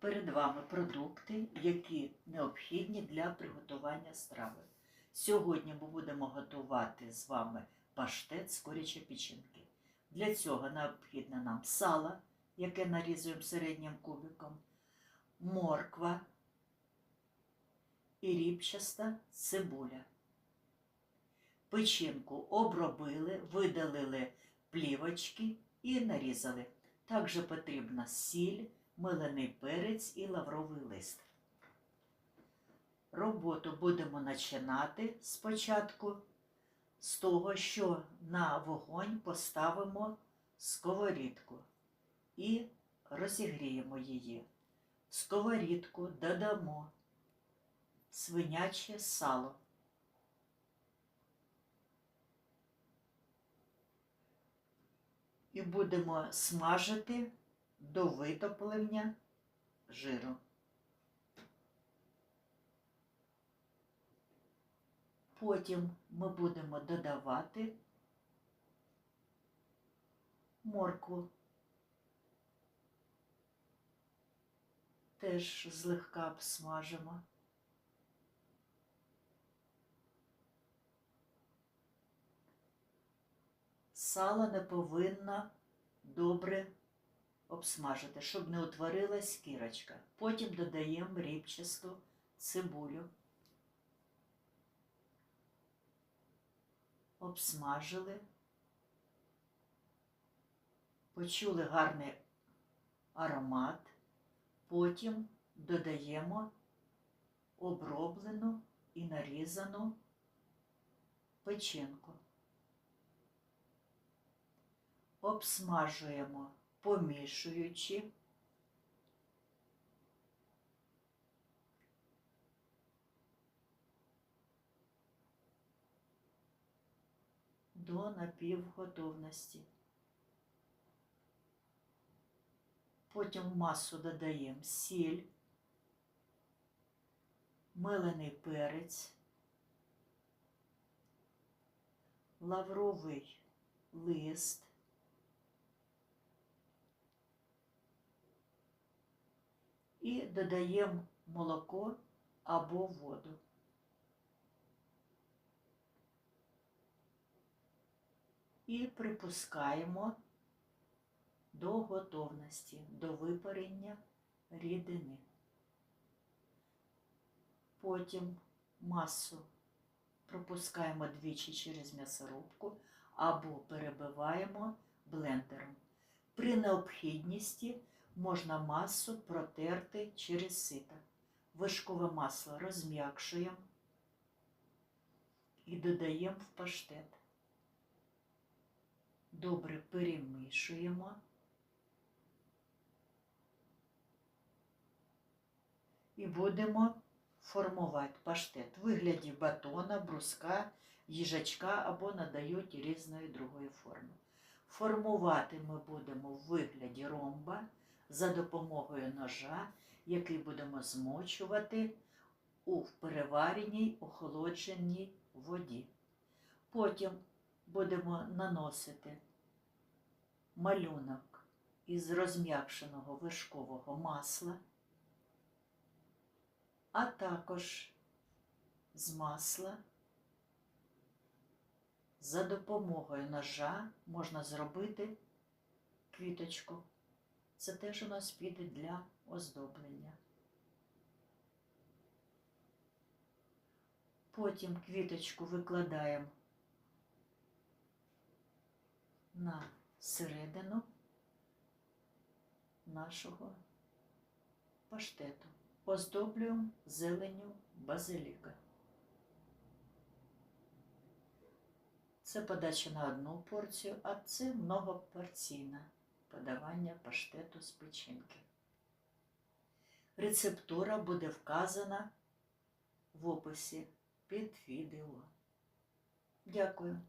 Перед вами продукти, які необхідні для приготування страви. Сьогодні ми будемо готувати з вами паштет з курячої печінки. Для цього необхідно нам сало, яке нарізуємо середнім кубиком, морква і ріпчаста цибуля. Печінку обробили, видалили плівочки і нарізали. Також потрібна сіль, милений перець і лавровий лист. Роботу будемо починати спочатку з того, що на вогонь поставимо сковорідку і розігріємо її. В сковорідку додамо свиняче сало. І будемо смажити до витоплення жиру. Потім ми будемо додавати моркву. Теж злегка обсмажимо. Сало не повинно добре обсмажити, щоб не утворилась кірочка. Потім додаємо рібчасту цибулю. Обсмажили. Почули гарний аромат. Потім додаємо оброблену і нарізану печінку. Обсмажуємо, помішуючи. До напівготовності. Потім в масу додаємо сіль, мелений перець, лавровий лист, і додаємо молоко або воду. І припускаємо до готовності, до випарення рідини. Потім масу пропускаємо двічі через м'ясорубку або перебиваємо блендером. При необхідності можна масу протерти через сито. Вишкове масло розм'якшуємо і додаємо в паштет. Добре перемішуємо. І будемо формувати паштет в вигляді батона, бруска, їжачка або надають різної другої форми. Формувати ми будемо в вигляді ромба за допомогою ножа, який будемо змочувати у перевареній охолодженій воді. Потім будемо наносити малюнок із розм'якшеного вершкового масла, а також з масла. За допомогою ножа можна зробити квіточку. Це теж у нас піде для оздоблення. Потім квіточку викладаємо на середину нашого паштету. Оздоблюємо зеленю базиліка. Це подача на одну порцію, а це многопорційне подавання паштету з печінки. Рецептура буде вказана в описі під відео. Дякую.